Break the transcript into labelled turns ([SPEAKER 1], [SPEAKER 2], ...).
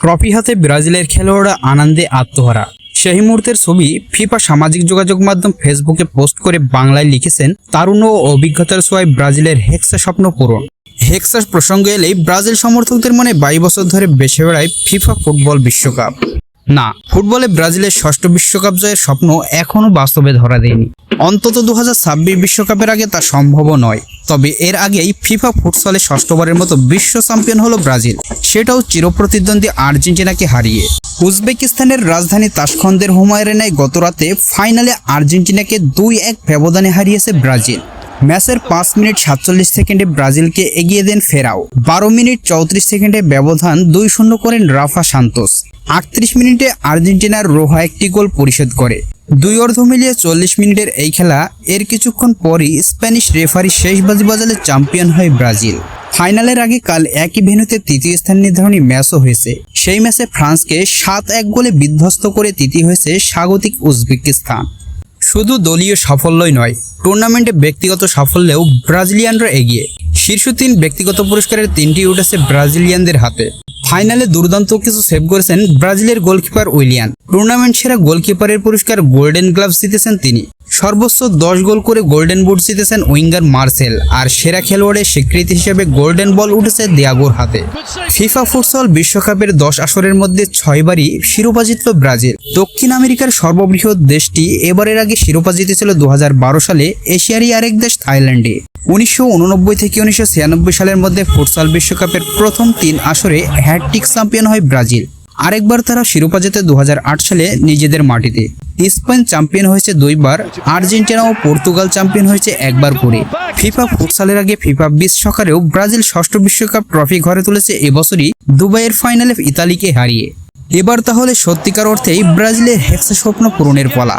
[SPEAKER 1] Trophy হাতে ব্রাজিলের খেলোয়াড়রা আনন্দে আত্মহারা। সেই মুহূর্তের ছবি ফিফা সামাজিক যোগাযোগ মাধ্যম ফেসবুকে পোস্ট করে বাংলায় লিখেছেন, তারুণ্য ও অভিজ্ঞতার ছোঁয়ায় ব্রাজিলের হেক্সা স্বপ্ন পূরণ। হেক্সা প্রসঙ্গ এলেই ব্রাজিল সমর্থকদের মনে বাইশ বছর ধরে বেসে বেড়ায় ফিফা ফুটবল বিশ্বকাপ। না, ফুটবলে ব্রাজিলের ষষ্ঠ বিশ্বকাপ জয়ের স্বপ্ন এখনও বাস্তবে ধরা দেয়নি। অন্তত দু বিশ্বকাপের আগে তা সম্ভবও নয়। তবে এর আগেই ফিফা ফুটসলে ষষ্ঠবারের মতো বিশ্ব চ্যাম্পিয়ন হলো ব্রাজিল। সেটাও চিরপ্রতিদ্বন্দ্বী আর্জেন্টিনাকে হারিয়ে। উজবেকিস্তানের রাজধানী তাসখন্দের হুমায়ুনের গতরাতে ফাইনালে আর্জেন্টিনাকে দুই এক ব্যবধানে হারিয়েছে ব্রাজিল। ম্যাচের পাঁচ মিনিট সাতচল্লিশ সেকেন্ডে ব্রাজিলকে এগিয়ে দেন ফেরাও। বারো মিনিট চৌত্রিশ সেকেন্ডে ব্যবধান দুই শূন্য করেন রাফা সান্তোস। আটত্রিশ মিনিটে আর্জেন্টিনার রোহা একটি গোল পরিশোধ করে। দুই অর্ধ মিলিয়ে চল্লিশ মিনিটের এই খেলা এর কিছুক্ষণ পরই স্প্যানিশ রেফারি শেষ বাজি বাজালে চ্যাম্পিয়ন হয় ব্রাজিল। ফাইনালের আগে কাল একই ভেন্যুতে তৃতীয় স্থান নির্ধারণী ম্যাচও হয়েছে। সেই ম্যাচে ফ্রান্সকে সাত এক গোলে বিধ্বস্ত করে তৃতীয় হয়েছে স্বাগতিক উজবেকিস্তান। শুধু দলীয় সাফল্যই নয়, টুর্নামেন্টে ব্যক্তিগত সাফল্যেও ব্রাজিলিয়ানরা এগিয়ে। শীর্ষ তিন ব্যক্তিগত পুরস্কারের তিনটি উঠেছে ব্রাজিলিয়ানদের হাতে। ফাইনালে দুর্দান্ত কিছু সেভ করেছেন ব্রাজিলের গোলকিপার উইলিয়ান। টুর্নামেন্ট সেরা গোলকিপারের পুরস্কার গোল্ডেন গ্লাভস জিতেছেন তিনি। সর্বোচ্চ দশ গোল করে গোল্ডেন বুট জিতেছেন উইঙ্গার মার্সেল, আর সেরা খেলোয়াড়ের স্বীকৃতি হিসেবে গোল্ডেন বল উঠেছে দিয়াগোর হাতে। ফিফা ফুটসল বিশ্বকাপের দশ আসরের মধ্যে ছয়বারই শিরোপা জিতল ব্রাজিল। দক্ষিণ আমেরিকার সর্ববৃহৎ দেশটি এবারের আগে শিরোপা জিতেছিল দু হাজার বারো সালে এশিয়ারই আরেক দেশ থাইল্যান্ডে। উনিশশো উননব্বই থেকে উনিশশো ছিয়ানব্বই সালের মধ্যে ফুটসল বিশ্বকাপের প্রথম তিন আসরে হ্যাটট্রিক চ্যাম্পিয়ন হয় ব্রাজিল। আরেকবার তারা শিরোপা জেতে দু হাজার আট সালে নিজেদের মাটিতে। স্পেন চ্যাম্পিয়ন হয়েছে দুইবার, আর্জেন্টিনা ও পর্তুগাল চ্যাম্পিয়ন হয়েছে একবার করে। ফিফা ফুটসালের আগে ফিফা বিশ সকালেও ব্রাজিল ষষ্ঠ বিশ্বকাপ ট্রফি ঘরে তুলেছে এবছরই দুবাইয়ের ফাইনালে ইতালিকে হারিয়ে। এবার তাহলে সত্যিকার অর্থেই ব্রাজিলের হেক্সা স্বপ্ন পূরণের পালা।